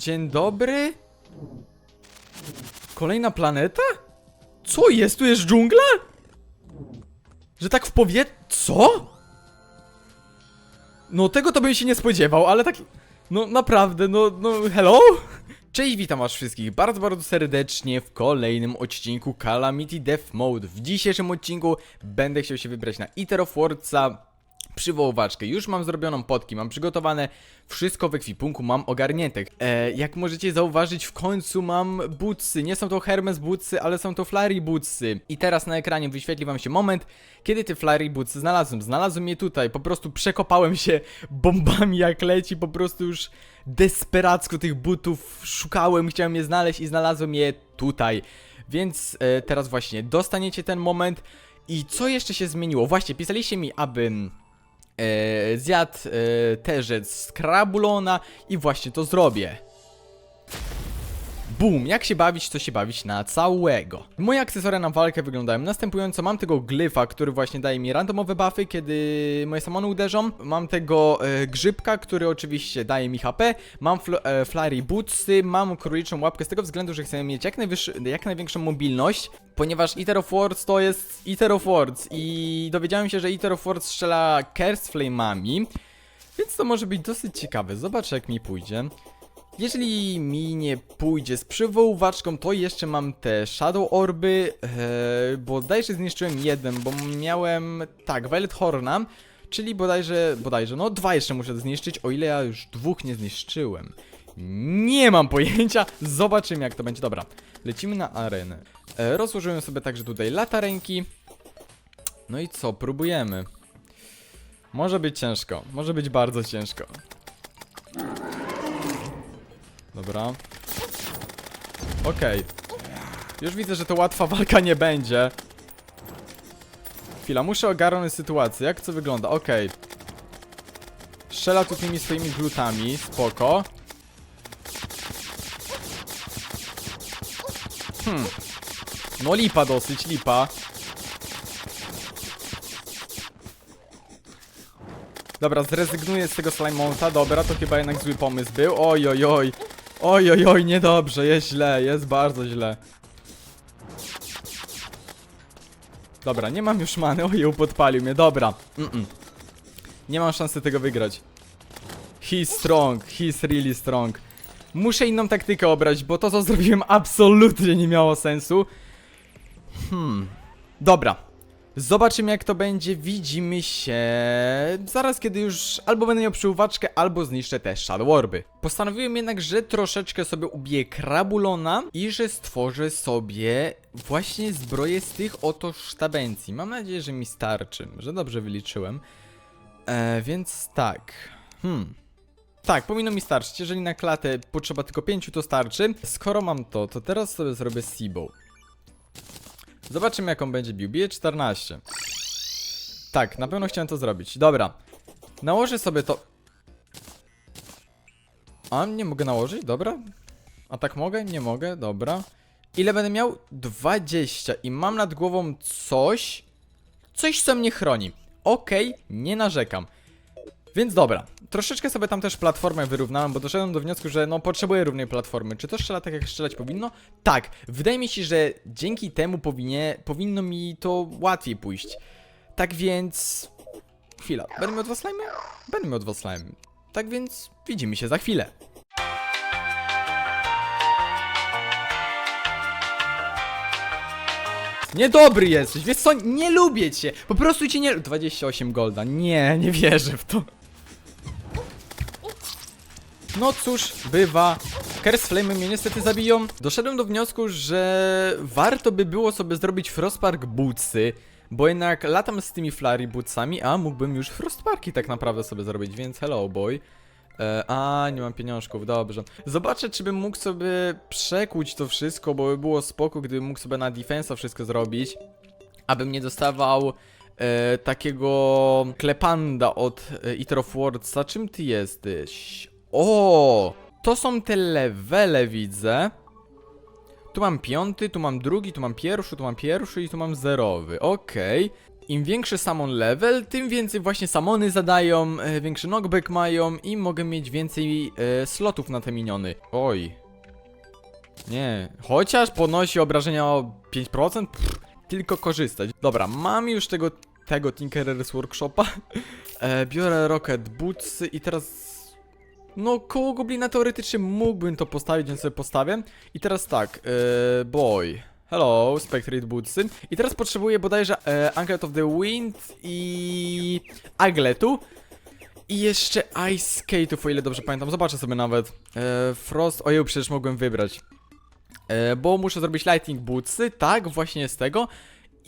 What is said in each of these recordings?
Dzień dobry? Kolejna planeta? Co jest? Tu jest dżungla? Że tak w powietrzu... Co? No tego to bym się nie spodziewał, ale tak... No naprawdę, no, no hello? Cześć, witam was wszystkich bardzo, bardzo serdecznie w kolejnym odcinku Calamity Death Mode. W dzisiejszym odcinku będę chciał się wybrać na Iter of Wardsa przywoływaczkę. Już mam zrobioną potki, mam przygotowane wszystko w ekwipunku, mam ogarnięte. E, jak możecie zauważyć, w końcu mam bootsy. Nie są to Hermes bootsy, ale są to Flurry bootsy. I teraz na ekranie wyświetli wam się moment, kiedy te Flurry bootsy znalazłem. Znalazłem je tutaj, po prostu przekopałem się bombami jak leci, po prostu już desperacko tych butów szukałem, chciałem je znaleźć i znalazłem je tutaj. Więc e, teraz właśnie dostaniecie ten moment. I co jeszcze się zmieniło? Właśnie, pisaliście mi, abym e, zjadł e, terzec z krabulona i właśnie to zrobię. Boom, jak się bawić, to się bawić na całego. Moje akcesoria na walkę wyglądają następująco. Mam tego glyfa, który właśnie daje mi randomowe buffy, kiedy moje samony uderzą. Mam tego e, grzybka, który oczywiście daje mi HP. Mam fl e, flurry bootsy, mam króliczą łapkę z tego względu, że chcę mieć jak, jak największą mobilność, ponieważ Eater of Words to jest Eater of Words i dowiedziałem się, że Eater of Words strzela Curse Flame'ami, więc to może być dosyć ciekawe. Zobaczę jak mi pójdzie. Jeżeli mi nie pójdzie z przywoływaczką, to jeszcze mam te Shadow Orby, ee, bodajże zniszczyłem jeden, bo miałem, tak, Violet Horna, czyli bodajże, bodajże, no dwa jeszcze muszę zniszczyć, o ile ja już dwóch nie zniszczyłem. Nie mam pojęcia, zobaczymy jak to będzie. Dobra, lecimy na arenę. E, rozłożyłem sobie także tutaj latarenki. No i co, próbujemy. Może być ciężko, może być bardzo ciężko. Dobra. Okej. Już widzę, że to łatwa walka nie będzie. Chwila, muszę ogarnąć sytuację. Jak to wygląda? Okej. Strzela tu tymi swoimi glutami. Spoko. Hmm. No lipa dosyć, lipa. Dobra, zrezygnuję z tego Slimonta. Dobra, to chyba jednak zły pomysł był. Oj, oj, oj. Oj, oj, oj, niedobrze, jest źle, jest bardzo źle. Dobra, nie mam już many, oj, podpalił mnie, dobra. Mm -mm. Nie mam szansy tego wygrać. He's strong, he's really strong. Muszę inną taktykę obrać, bo to co zrobiłem absolutnie nie miało sensu. Hmm. Dobra. Zobaczymy jak to będzie, widzimy się zaraz kiedy już albo będę miał przyuwaczkę, albo zniszczę te Shadow Orby. Postanowiłem jednak, że troszeczkę sobie ubiję Krabulona i że stworzę sobie właśnie zbroję z tych oto sztabencji. Mam nadzieję, że mi starczy, że dobrze wyliczyłem. E, więc tak. Hmm. Tak, powinno mi starczyć. Jeżeli na klatę potrzeba tylko pięciu, to starczy. Skoro mam to, to teraz sobie zrobię Seabow. Zobaczymy jak on będzie bił. Bije 14. Tak, na pewno chciałem to zrobić. Dobra. Nałożę sobie to... A, nie mogę nałożyć? Dobra. A tak mogę? Nie mogę, dobra. Ile będę miał? 20. I mam nad głową coś... Coś, co mnie chroni. Okej, nie narzekam. Więc dobra, troszeczkę sobie tam też platformę wyrównałem, bo doszedłem do wniosku, że no potrzebuję równej platformy. Czy to strzela tak jak strzelać powinno? Tak, wydaje mi się, że dzięki temu powinie, powinno mi to łatwiej pójść. Tak więc... Chwila, będę miał dwa slimy? Będę miał dwa. Tak więc widzimy się za chwilę. Niedobry jesteś, wiesz co, nie lubię cię, po prostu cię nie... 28 golda, nie, nie wierzę w to. No cóż, bywa. Curse Flame mnie niestety zabiją. Doszedłem do wniosku, że warto by było sobie zrobić Frostpark Bootsy, bo jednak latam z tymi Flurry Bootsami, a mógłbym już Frostparki tak naprawdę sobie zrobić, więc hello boy. E, a, nie mam pieniążków, dobrze. Zobaczę, czy bym mógł sobie przekuć to wszystko, bo by było spoko, gdybym mógł sobie na defensa wszystko zrobić. Abym nie dostawał e, takiego klepanda od e. Czym ty jesteś? O, to są te levele, widzę. Tu mam piąty, tu mam drugi, tu mam pierwszy, tu mam pierwszy i tu mam zerowy. Okej. im większy summon level, tym więcej właśnie summony zadają, e, większy knockback mają i mogę mieć więcej e, slotów na te miniony. Oj. Nie, chociaż podnosi obrażenia o 5%, pff, tylko korzystać. Dobra, mam już tego, tego Tinkerer's Workshopa. E, biorę Rocket Bootsy i teraz... No, koło Goblina teoretycznie mógłbym to postawić, więc sobie postawię. I teraz tak, e, boy. Hello, Spectrate Bootsy. I teraz potrzebuję bodajże e, Anklet of the Wind i Agletu. I jeszcze Ice Skate'ów, o ile dobrze pamiętam. Zobaczę sobie nawet. E, Frost, ojej, przecież mogłem wybrać. E, bo muszę zrobić Lightning Bootsy, tak, właśnie z tego.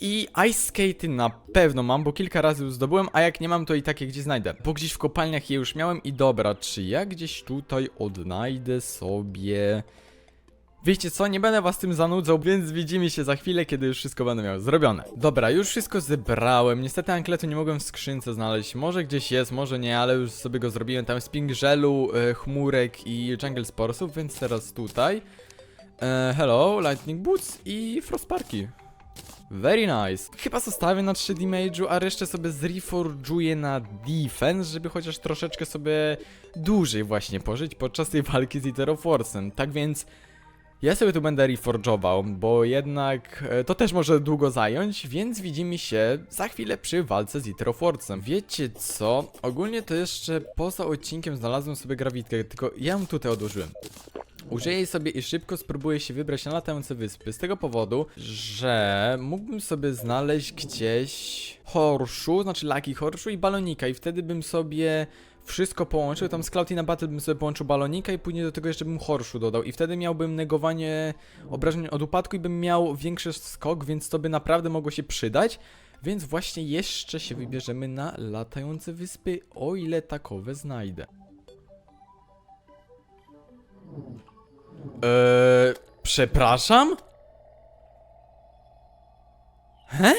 I Ice Skate'y na pewno mam, bo kilka razy już zdobyłem, a jak nie mam, to i takie gdzie znajdę. Bo gdzieś w kopalniach je już miałem i dobra, czy ja gdzieś tutaj odnajdę sobie... Wiecie co, nie będę was tym zanudzał, więc widzimy się za chwilę, kiedy już wszystko będę miał zrobione. Dobra, już wszystko zebrałem, niestety ankletu nie mogłem w skrzynce znaleźć, może gdzieś jest, może nie, ale już sobie go zrobiłem, tam jest ping żelu, e, chmurek i jungle sporsów, więc teraz tutaj. E, hello, lightning boots i frostparki. Very nice. Chyba zostawię na 3 damage'u, a resztę sobie zreforge'uję na defense, żeby chociaż troszeczkę sobie dłużej właśnie pożyć podczas tej walki z Ether of. Tak więc ja sobie tu będę reforge'ował, bo jednak e, to też może długo zająć, więc widzimy się za chwilę przy walce z Ether of Warsem. Wiecie co? Ogólnie to jeszcze poza odcinkiem znalazłem sobie grawitkę, tylko ja ją tutaj odłożyłem. Użyję jej sobie i szybko spróbuję się wybrać na latające wyspy. Z tego powodu, że mógłbym sobie znaleźć gdzieś horszu, znaczy laki horszu i balonika i wtedy bym sobie wszystko połączył. Tam z Cloudina Battle bym sobie połączył balonika i później do tego jeszcze bym horszu dodał. I wtedy miałbym negowanie obrażeń od upadku i bym miał większy skok, więc to by naprawdę mogło się przydać. Więc właśnie jeszcze się wybierzemy na latające wyspy, o ile takowe znajdę. Eee, przepraszam? He?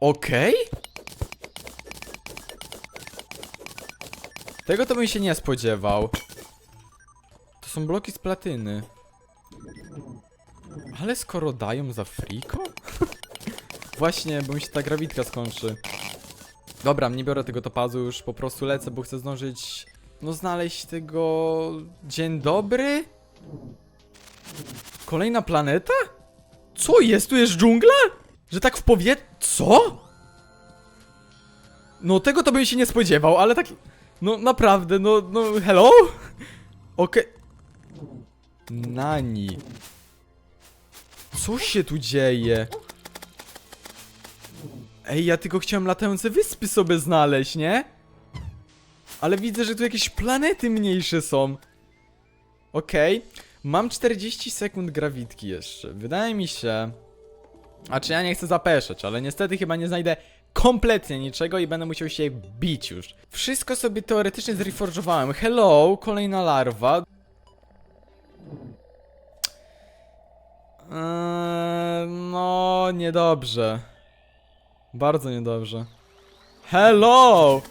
Okej? Tego to bym się nie spodziewał. To są bloki z platyny. Ale skoro dają za friko? Właśnie, bo mi się ta grawitka skończy. Dobra, nie biorę tego topazu już, po prostu lecę, bo chcę zdążyć no znaleźć tego... Dzień dobry? Kolejna planeta? Co jest? Tu jest dżungla? Że tak w powie... Co? No tego to bym się nie spodziewał, ale tak... No naprawdę, no, no, hello? Okej... Nani... Co się tu dzieje? Ej, ja tylko chciałem latające wyspy sobie znaleźć, nie? Ale widzę, że tu jakieś planety mniejsze są. Okej. Mam 40 sekund grawitki jeszcze. Wydaje mi się... A czy ja nie chcę zapeszać, ale niestety chyba nie znajdę kompletnie niczego i będę musiał się bić już. Wszystko sobie teoretycznie zreforżowałem. Hello, kolejna larwa. Eee, no, niedobrze. Bardzo niedobrze. Hello!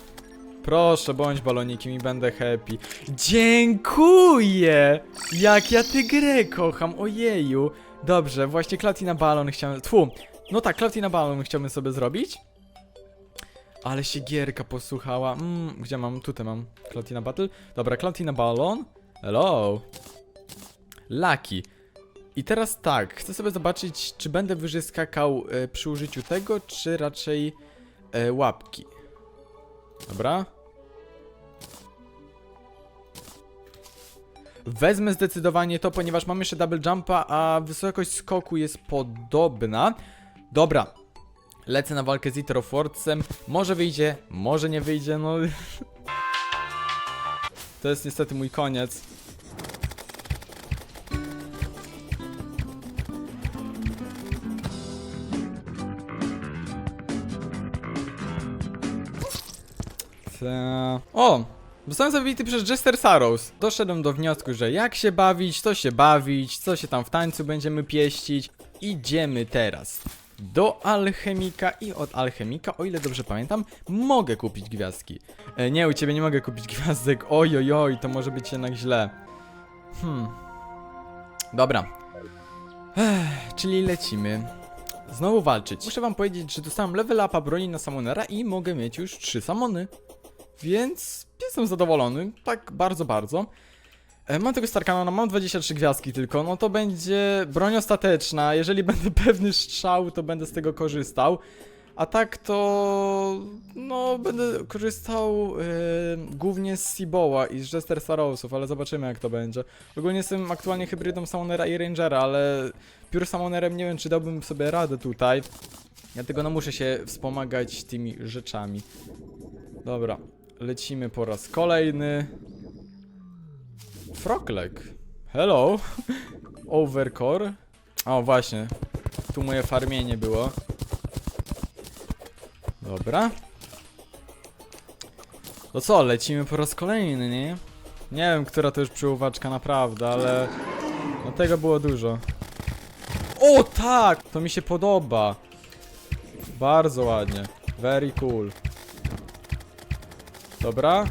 Proszę, bądź balonikiem i będę happy. Dziękuję! Jak ja tę grę kocham, ojeju. Dobrze, właśnie Klautina Balon chciałem... Tfu, no tak, Klautina Balon chciałbym sobie zrobić. Ale się gierka posłuchała. Mm, gdzie mam? Tutaj mam Klautina Battle. Dobra, Klautina Balon. Hello. Lucky. I teraz tak, chcę sobie zobaczyć, czy będę wyżej skakał e, przy użyciu tego, czy raczej e, łapki. Dobra. Wezmę zdecydowanie to, ponieważ mam jeszcze double jumpa, a wysokość skoku jest podobna. Dobra. Lecę na walkę z Ether of Wordsem. Może wyjdzie, może nie wyjdzie, no... To jest niestety mój koniec. Ta... O! Zostałem zabity przez Jester Saros. Doszedłem do wniosku, że jak się bawić, to się bawić, co się tam w tańcu będziemy pieścić. Idziemy teraz do alchemika i od alchemika, o ile dobrze pamiętam, mogę kupić gwiazdki. E, nie, u ciebie nie mogę kupić gwiazdek. Oj, oj, oj, to może być jednak źle. Hmm. Dobra. Ech, czyli lecimy. znowu walczyć. Muszę wam powiedzieć, że dostałem level upa broni na Summonera i mogę mieć już trzy Summony. Więc jestem zadowolony, tak bardzo, bardzo. E, Mam tego Starkana, mam 23 gwiazdki tylko, no to będzie broń ostateczna. Jeżeli będę pewny strzał, to będę z tego korzystał. A tak to... no będę korzystał e, głównie z Seaboła i z Jester Sparrowsów, ale zobaczymy jak to będzie. Ogólnie jestem aktualnie hybrydą Summonera i Rangera, ale Pure Summonerem nie wiem czy dałbym sobie radę tutaj. Dlatego no muszę się wspomagać tymi rzeczami. Dobra, lecimy po raz kolejny. Froglek. Hello. Overcore. O, właśnie. Tu moje farmienie było. Dobra. To co, lecimy po raz kolejny, nie? Nie wiem, która to już przyłowaczka naprawdę, ale... No tego było dużo. O tak! To mi się podoba. Bardzo ładnie. Very cool. Dobra.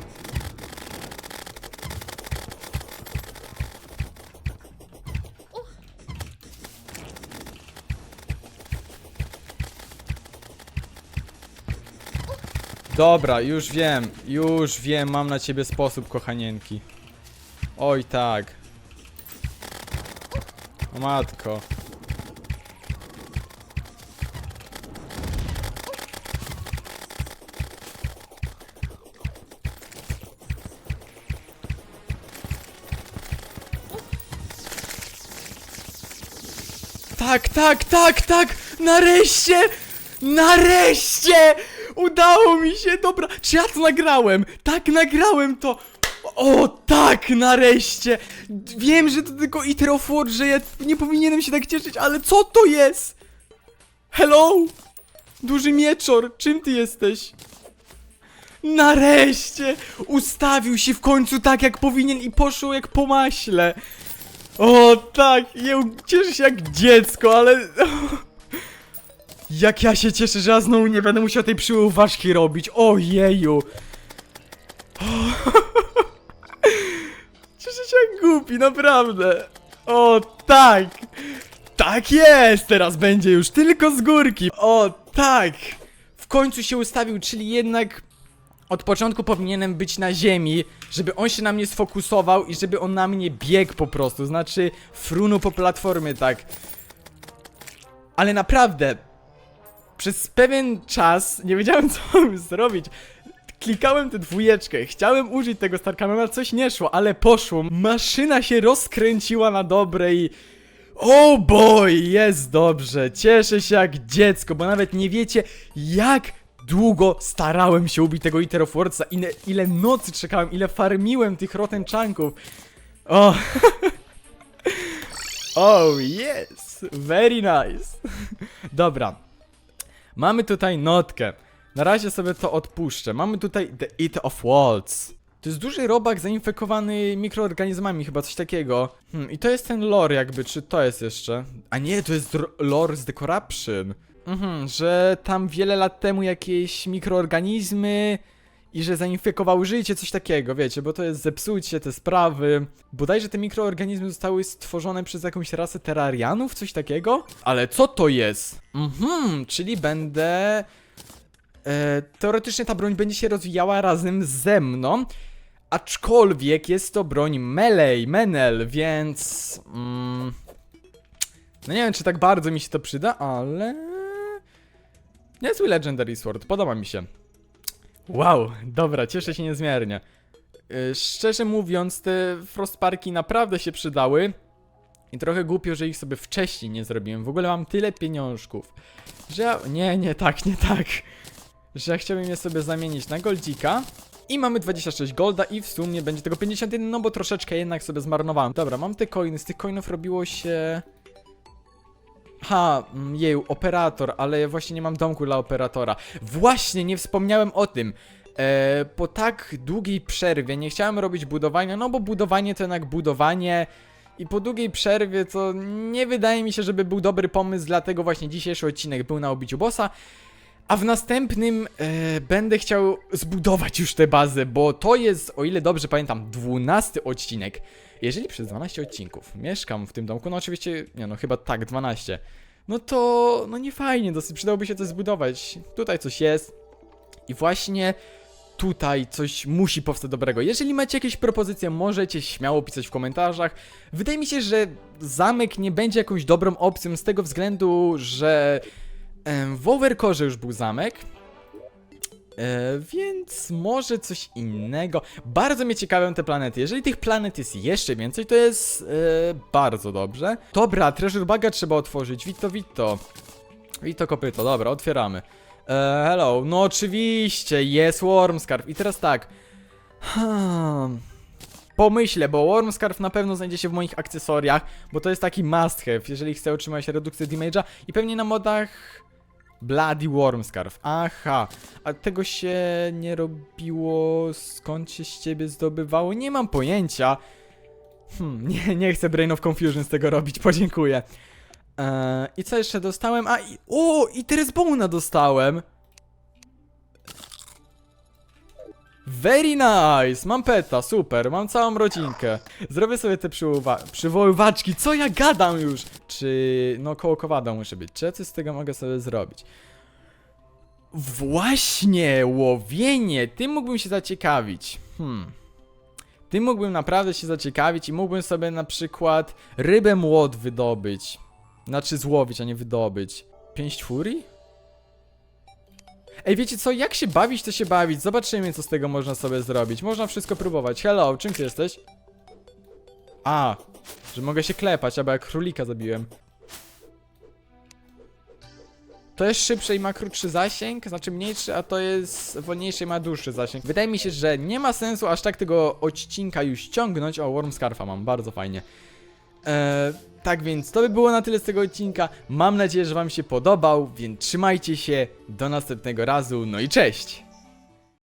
Dobra, już wiem, już wiem, mam na ciebie sposób, kochanienki. Oj tak. O matko. Tak, tak, tak! Nareszcie! Nareszcie! Udało mi się, dobra. Czy ja to nagrałem? Tak, nagrałem to! O, tak, nareszcie! Wiem, że to tylko Itero że ja nie powinienem się tak cieszyć, ale co to jest? Hello? Duży mieczor, czym ty jesteś? Nareszcie! Ustawił się w końcu tak, jak powinien i poszło jak po maśle. O, tak, ja cieszę się jak dziecko, ale... Jak ja się cieszę, że ja znowu nie będę musiał tej przyłówaszki robić. Ojeju. Cieszę się jak głupi, naprawdę. O, tak. Tak jest, teraz będzie już tylko z górki. O, tak. W końcu się ustawił, czyli jednak od początku powinienem być na ziemi, żeby on się na mnie sfokusował i żeby on na mnie biegł po prostu. Znaczy, frunął po platformie, tak. Ale naprawdę, przez pewien czas nie wiedziałem co mam zrobić. Klikałem tę dwójeczkę, chciałem użyć tego Starkanona, coś nie szło, ale poszło. Maszyna się rozkręciła na dobre i... O boy, jest dobrze, cieszę się jak dziecko, bo nawet nie wiecie jak długo starałem się ubić tego Iter of Worldsa, ile, ile nocy czekałem, ile farmiłem tych Rotten Chunków. O, oh yes, very nice. Dobra, Mamy tutaj notkę. Na razie sobie to odpuszczę. Mamy tutaj The Eat of Walls. To jest duży robak zainfekowany mikroorganizmami, chyba coś takiego. Hmm, i to jest ten lore jakby, czy to jest jeszcze? A nie, to jest lore z The Corruption. Mhm, że tam wiele lat temu jakieś mikroorganizmy i że zainfekowały życie, coś takiego, wiecie, bo to jest zepsucie, te sprawy. Bodajże te mikroorganizmy zostały stworzone przez jakąś rasę terrarianów, coś takiego? Ale co to jest? Mhm, czyli będę... E, teoretycznie ta broń będzie się rozwijała razem ze mną, aczkolwiek jest to broń melee, menel, więc... Mm, no nie wiem, czy tak bardzo mi się to przyda, ale... Niezły Legendary Sword, podoba mi się. Wow, dobra, cieszę się niezmiernie. Yy, szczerze mówiąc, te Frostparki naprawdę się przydały. I trochę głupio, że ich sobie wcześniej nie zrobiłem. W ogóle mam tyle pieniążków, że ja... Nie, nie tak, nie tak. Że ja chciałbym je sobie zamienić na goldzika. I mamy 26 golda i w sumie będzie tego 51, no bo troszeczkę jednak sobie zmarnowałem. Dobra, mam te coiny, z tych coinów robiło się... Ha, mm, jeju, operator, ale ja właśnie nie mam domku dla operatora. Właśnie, nie wspomniałem o tym. E, po tak długiej przerwie nie chciałem robić budowania, no bo budowanie to jednak budowanie. I po długiej przerwie to nie wydaje mi się, żeby był dobry pomysł, dlatego właśnie dzisiejszy odcinek był na obiciu bossa. A w następnym e, będę chciał zbudować już tę bazę, bo to jest, o ile dobrze pamiętam, 12 odcinek. Jeżeli przez 12 odcinków mieszkam w tym domku, no oczywiście, nie no, chyba tak, 12. no to, no nie fajnie, dosyć przydałoby się coś zbudować. Tutaj coś jest i właśnie tutaj coś musi powstać dobrego. Jeżeli macie jakieś propozycje, możecie śmiało pisać w komentarzach. Wydaje mi się, że zamek nie będzie jakąś dobrą opcją z tego względu, że w Overcore już był zamek. E, więc może coś innego. Bardzo mnie ciekawią te planety. Jeżeli tych planet jest jeszcze więcej, to jest e, bardzo dobrze. Dobra, treasure baga trzeba otworzyć. Wito, wito. Wito kopyto, dobra, otwieramy. E, hello, no oczywiście, jest Wormscarf. I teraz tak. Hmm. Pomyślę, bo Wormscarf na pewno znajdzie się w moich akcesoriach, bo to jest taki must have, jeżeli chcę otrzymać redukcję damage'a i pewnie na modach Bloody Wormscarf. Aha, a tego się nie robiło, skąd się z ciebie zdobywało? Nie mam pojęcia. Hmm, nie, nie chcę Brain of Confusion z tego robić, podziękuję. Eee, I co jeszcze dostałem? A, i, o, i Teresbona dostałem. Very nice! Mam peta, super, mam całą rodzinkę. Zrobię sobie te przywoływa- przywoływaczki, co ja gadam już? Czy, no koło kowada muszę być, czy ja coś z tego mogę sobie zrobić? Właśnie, łowienie, tym mógłbym się zaciekawić. Hmm. Tym mógłbym naprawdę się zaciekawić i mógłbym sobie na przykład rybę młot wydobyć. Znaczy złowić, a nie wydobyć. Pięść furii? Ej, wiecie co? Jak się bawić, to się bawić. Zobaczymy, co z tego można sobie zrobić. Można wszystko próbować. Hello, czym ty jesteś? A, że mogę się klepać, albo jak królika zabiłem. To jest szybsze i ma krótszy zasięg, znaczy mniejszy, a to jest wolniejszy i ma dłuższy zasięg. Wydaje mi się, że nie ma sensu aż tak tego odcinka już ściągnąć. O, Worm Scarfa mam, bardzo fajnie. Eee, tak więc to by było na tyle z tego odcinka. Mam nadzieję, że Wam się podobał, więc trzymajcie się. Do następnego razu, no i cześć!